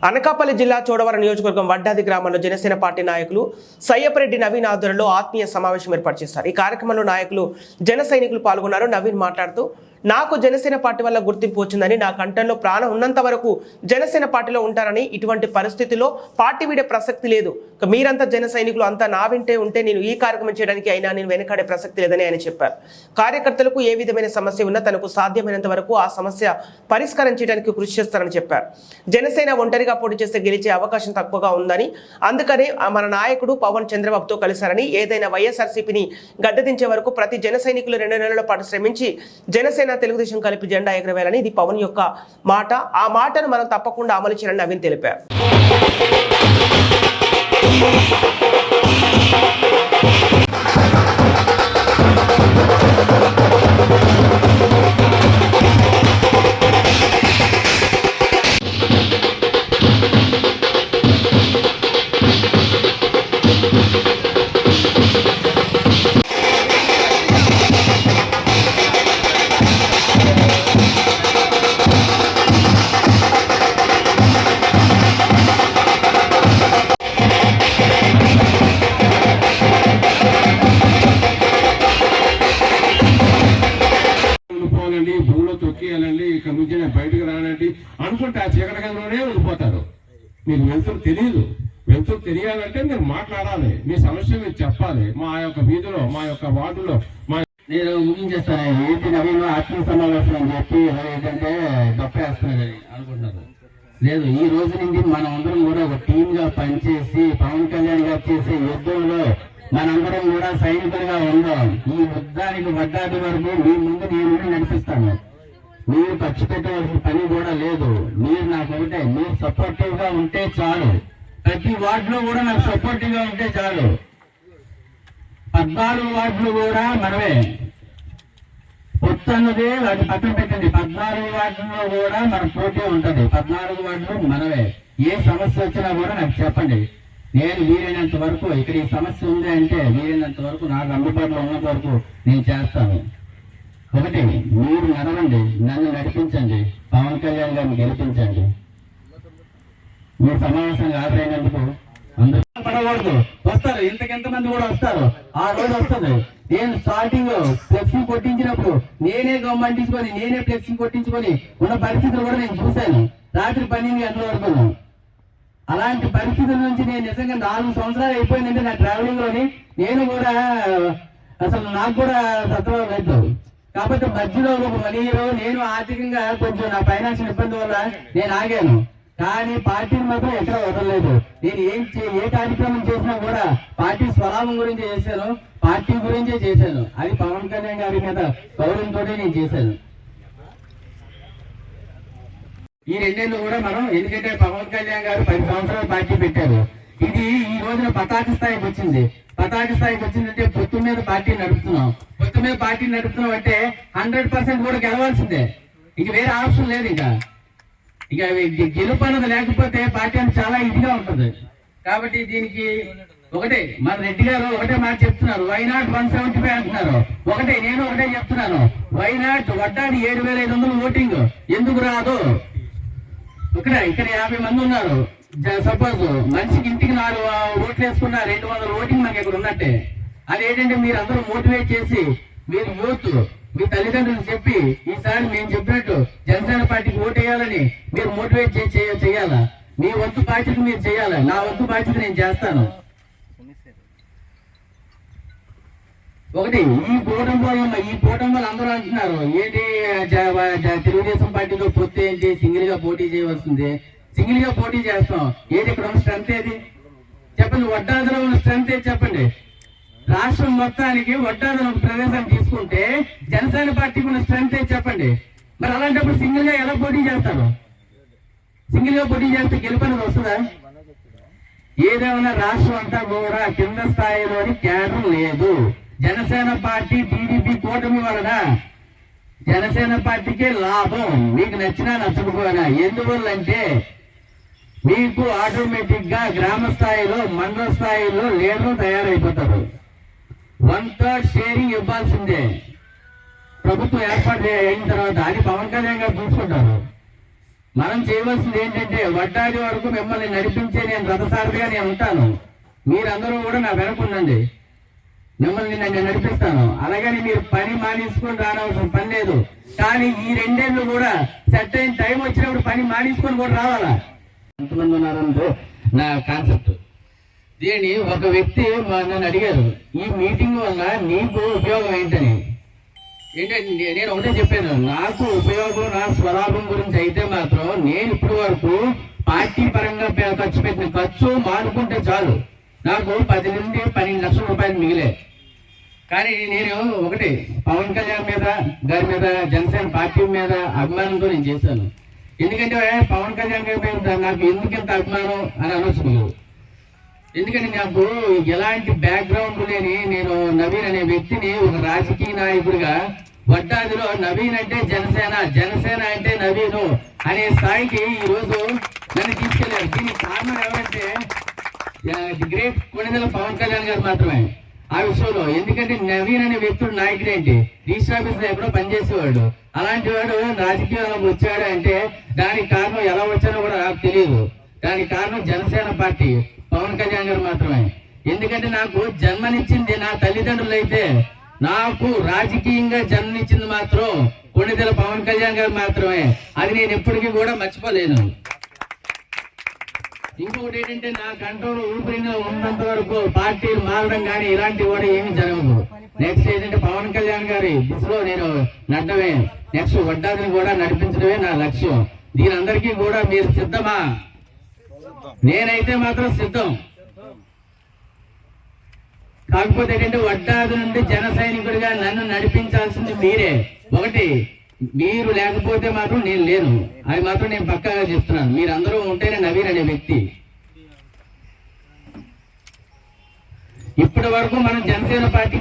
అనకాపల్లి జిల్లా చోడవరం నియోజకవర్గం వడ్డాది గ్రామంలో జనసేన పార్టీ నాయకులు సయ్యపరెడ్డి నవీన్ ఆధ్వర్యంలో ఆత్మీయ సమావేశం ఏర్పాటు చేశారు. ఈ కార్యక్రమంలో నాయకులు జన సైనికులు పాల్గొన్నారు. నవీన్ మాట్లాడుతూ నాకు జనసేన పార్టీ వల్ల గుర్తింపు వచ్చిందని నా కంఠంలో ప్రాణం ఉన్నంత వరకు జనసేన పార్టీలో ఉంటానని ఇటువంటి పరిస్థితిలో పార్టీ వీడే ప్రసక్తి లేదు. మీరంతా జన సైనికులు అంతా నా వింటే ఉంటే నేను ఈ కార్యక్రమం చేయడానికి అయినా నేను వెనకాడే ప్రసక్తి లేదని ఆయన చెప్పారు. కార్యకర్తలకు ఏ విధమైన సమస్య ఉన్నా తనకు సాధ్యమైనంత వరకు ఆ సమస్య పరిష్కారం చేయడానికి కృషి చేస్తారని చెప్పారు. జనసేన ఒంటరిగా పోటీ చేస్తే గెలిచే అవకాశం తక్కువగా ఉందని అందుకనే మన నాయకుడు పవన్ చంద్రబాబుతో కలిశారని ఏదైనా వైఎస్ఆర్సీపీని గడ్డదించే వరకు ప్రతి జన సైనికులు రెండు నెలల పాటు శ్రమించి జనసేన తెలుగుదేశం కలిపి జెండా ఎగరవేయాలని ఇది పవన్ యొక్క మాట. ఆ మాటను మనం తప్పకుండా అమలు చేయాలని నవీన్ తెలిపారు. వెలుతురు వెళ్తురు తెలియదు వెళ్తురు తెలియాలంటే మీరు మాట్లాడాలి. మీ సమస్య మీరు చెప్పాలి. మా యొక్క వీధిలో మా యొక్క వార్డులో మా నేను ముగించేస్తాను ఏంటి నవీన్? ఆత్మ సమావేశం అని చెప్పి ఎవరు ఏంటంటే దొప్పేస్తున్నారని అనుకుంటున్నారు. లేదు ఈ రోజు నుంచి మనం అందరం కూడా ఒక టీమ్గా పనిచేసి పవన్ కళ్యాణ్ గారు చేసే యుద్ధంలో మనందరం కూడా సైనికులుగా ఉందాం. ఈ యుద్ధానికి వడ్డాది వరకు మీ ముందు నేను నడిపిస్తాను. మీరు ఖర్చు పెట్టవలసిన పని కూడా లేదు. మీరు నాకు ఒకటే మీరు సపోర్టివ్గా ఉంటే చాలు. ప్రతి వార్డులో కూడా నాకు సపోర్టివ్గా ఉంటే చాలు. పద్నాలుగు వార్డులు కూడా మనమే. పొత్తు అది వాటి పక్కన పెట్టండి. పద్నాలుగు వార్డుల్లో కూడా మన పోటీ ఉంటుంది. పద్నాలుగు వార్డులు మనమే. ఏ సమస్య వచ్చినా కూడా నాకు చెప్పండి. నేను వీలైనంత వరకు ఇక్కడ ఈ సమస్య ఉంది అంటే వీలైనంత వరకు నాకు అందుబాటులో ఉన్నంత వరకు నేను చేస్తాను. ఒకటి మీరు నడవండి నన్ను నడిపించండి. పవన్ కళ్యాణ్ గారిని గెలిపించండి. మీ సమావేశానికి హాజరైనందుకు అందరూ పడకూడదు. వస్తారు ఇంతకెంత మంది కూడా వస్తారు. ఆ రోజు వస్తుంది. నేను స్టార్టింగ్ ఫ్లెక్సీ కొట్టించినప్పుడు నేనే గమ్మంటించుకొని నేనే ఫ్లెక్సీ కొట్టించుకొని ఉన్న పరిస్థితులు కూడా నేను చూశాను. రాత్రి పన్నెండు గంటల వరకు. అలాంటి పరిస్థితుల నుంచి నేను నిజంగా నాలుగు సంవత్సరాలు అయిపోయిందంటే నా ట్రావెలింగ్లోని నేను కూడా అసలు నాకు కూడా తత్వం కాకపోతే మధ్యలో ఒక వన్ ఇయర్ నేను ఆర్థికంగా కొంచెం నా ఫైనాన్షియల్ ఇబ్బంది వల్ల నేను ఆగాను. కానీ పార్టీని మాత్రం ఎక్కడ వదలలేదు. నేను ఏం ఏ కార్యక్రమం చేసినా కూడా పార్టీ స్వలాభం గురించి చేశాను. పార్టీ గురించే చేశాను. అది పవన్ కళ్యాణ్ గారి మీద గౌరవంతో నేను చేశాను. ఈ రెండేళ్ళు కూడా మనం ఎందుకంటే పవన్ కళ్యాణ్ గారు పది సంవత్సరాలు పార్టీ పెట్టారు. ఇది ఈ రోజున పతాక స్థాయికి వచ్చింది. పతాక స్థాయికి వచ్చిందంటే పొత్తు మీద పార్టీ నడుపుతున్నాం. కోసమే పార్టీ నడుపుతున్నాం అంటే హండ్రెడ్ పర్సెంట్ కూడా గెలవాల్సిందే. ఇంక వేరే ఆప్షన్ లేదు ఇంకా. ఇక గెలుపు అన్నది లేకపోతే పార్టీ అనేది చాలా ఇదిగా ఉంటుంది. కాబట్టి దీనికి ఒకటే మన రెడ్డి గారు ఒకటే మాట చెప్తున్నారు. వైనాట్ వన్ సెవెంటీ ఫైవ్ అంటున్నారు. ఒకటే నేను ఒకటే చెప్తున్నాను. వైనాట్ వడ్డాది ఏడు వేల ఐదు వందలు ఓటింగ్? ఎందుకు రాదు? ఇక్కడ ఇక్కడ యాభై మంది ఉన్నారు. సపోజ్ మనిషికి ఇంటికి నాలుగు ఓట్లు వేసుకున్న రెండు వందల ఓటింగ్ మనకి ఇక్కడ ఉన్నట్టే. అది ఏంటంటే మీరు అందరూ మోటివేట్ చేసి మీరు యూత్ మీ తల్లిదండ్రులు చెప్పి ఈసారి మేము చెప్పినట్టు జనసేన పార్టీకి ఓటేయాలని మీరు మోటివేట్ చే- చేయాలా? మీ వంతు బాధ్యత మీరు చేయాలా? నా వంతు బాధ్యత నేను చేస్తాను. ఒకటి ఈ కూటమి వల్ల ఈ కూటమి వల్ల అందరూ అంటున్నారు ఏంటి తెలుగుదేశం పార్టీతో పొత్తు ఏంటి? సింగిల్గా పోటీ చేయవలసింది. సింగిల్గా పోటీ చేస్తాం. ఏది ఇక్కడ ఉన్న స్ట్రెంత్ ఏది? చెప్పండి వడ్డాదిలో ఉన్న స్ట్రెంత్ ఏది చెప్పండి? రాష్ట్రం మొత్తానికి వడ్డాదిలో ఒక ప్రదేశం తీసుకుంటే జనసేన పార్టీకి ఉన్న స్ట్రెంత్ చెప్పండి? మరి అలాంటప్పుడు సింగిల్గా ఎలా పోటీ చేస్తారు? సింగిల్గా పోటీ చేస్తే గెలుపనేది వస్తుందా? ఏదేమైనా రాష్ట్రం అంతా కూడా కింద స్థాయిలోని కేడర్ లేదు. జనసేన పార్టీ టీడీపీ కూటమి వలన జనసేన పార్టీకే లాభం. మీకు నచ్చినా నచ్చకపోయినా. ఎందువల్లంటే మీకు ఆటోమేటిక్గా గ్రామ స్థాయిలో మండల స్థాయిలో లీడర్లు తయారైపోతారు. వన్ థర్డ్ షేరింగ్ ఇవ్వాల్సిందే. ప్రభుత్వం ఏర్పాటు అయిన తర్వాత అది పవన్ కళ్యాణ్ గారు చూసుకుంటారు. మనం చేయవలసింది ఏంటంటే వడ్డాది వరకు మిమ్మల్ని నడిపించే నేను రథసారథిగా నేను ఉంటాను. మీరందరూ కూడా నా వెనకుండండి మిమ్మల్ని నేను నడిపిస్తాను. అలాగని మీరు పని మానేసుకొని రానవసరం పని లేదు. కానీ ఈ రెండేళ్ళు కూడా సెట్ అయిన టైం వచ్చినప్పుడు పని మానేసుకొని కూడా రావాలా? ఎంతమంది ఉన్నారంటే నా కాన్సెప్ట్ దీన్ని ఒక వ్యక్తి మా- నన్ను అడిగారు ఈ మీటింగ్ వల్ల నీకు ఉపయోగం ఏంటని? ఏంటంటే నేను ఒకటే చెప్పాను నాకు ఉపయోగం నా స్వలాభం గురించి అయితే మాత్రం నేను ఇప్పటి వరకు పార్టీ పరంగా ఖర్చు పెట్టిన ఖర్చు మానుకుంటే చాలు. నాకు పది నుండి పన్నెండు లక్షల రూపాయలు మిగిలే. కానీ నేను ఒకటి పవన్ కళ్యాణ్ మీద గారి మీద జనసేన పార్టీ మీద అభిమానంతో నేను చేశాను. ఎందుకంటే పవన్ కళ్యాణ్ గారి మీద నాకు ఎందుకు ఇంత అభిమానం అని అనొచ్చు ఎందుకంటే నాకు ఎలాంటి బ్యాక్గ్రౌండ్ లేని నేను నవీన్ అనే వ్యక్తిని ఒక రాజకీయ నాయకుడిగా వడ్డాదిలో నవీన్ అంటే జనసేన జనసేన అంటే నవీను అనే స్థాయికి ఈ రోజు నన్ను తీసుకెళ్ళారు. దీనికి కారణం ఎవరంటే గ్రేట్ కొనిదల పవన్ కళ్యాణ్ గారు మాత్రమే ఆ విషయంలో. ఎందుకంటే నవీన్ అనే వ్యక్తుడు నాయకుడు ఏంటి రిజిస్టర్ ఆఫీస్లో ఎప్పుడో పనిచేసేవాడు. అలాంటి వాడు రాజకీయాలకు వచ్చాడు అంటే దానికి కారణం ఎలా వచ్చానో కూడా నాకు తెలియదు. దానికి కారణం జనసేన పార్టీ. పవన్ కళ్యాణ్ గారు మాత్రమే. ఎందుకంటే నాకు జన్మనిచ్చింది నా తల్లిదండ్రులు అయితే నాకు రాజకీయంగా జన్మనిచ్చింది మాత్రం కొణిదెల పవన్ కళ్యాణ్ గారు మాత్రమే. అది నేను ఎప్పటికీ కూడా మర్చిపోలేను. ఇంకొకటి ఏంటంటే నా కంట్రోల్ ఊపిరిగా ఉన్నంత వరకు పార్టీలు మారడం కానీ ఇలాంటివి కూడా ఏమి జరగదు నెక్స్ట్ ఏంటంటే పవన్ కళ్యాణ్ గారి దిశలో నేను నడవే నెక్స్ట్ వడ్డాదిని కూడా నడిపించడమే నా లక్ష్యం. దీని అందరికీ కూడా మీరు సిద్ధమా? నేనైతే మాత్రం సిద్ధం. కాకపోతే ఏంటంటే వడ్డాది నుండి జన సైనికుడిగా నన్ను నడిపించాల్సింది మీరే. ఒకటి మీరు లేకపోతే మాత్రం నేను లేను. అది మాత్రం నేను పక్కాగా చెప్తున్నాను. మీరందరూ ఉంటేనే నవీన్ అనే వ్యక్తి. ఇప్పటి వరకు మనం జనసేన పార్టీ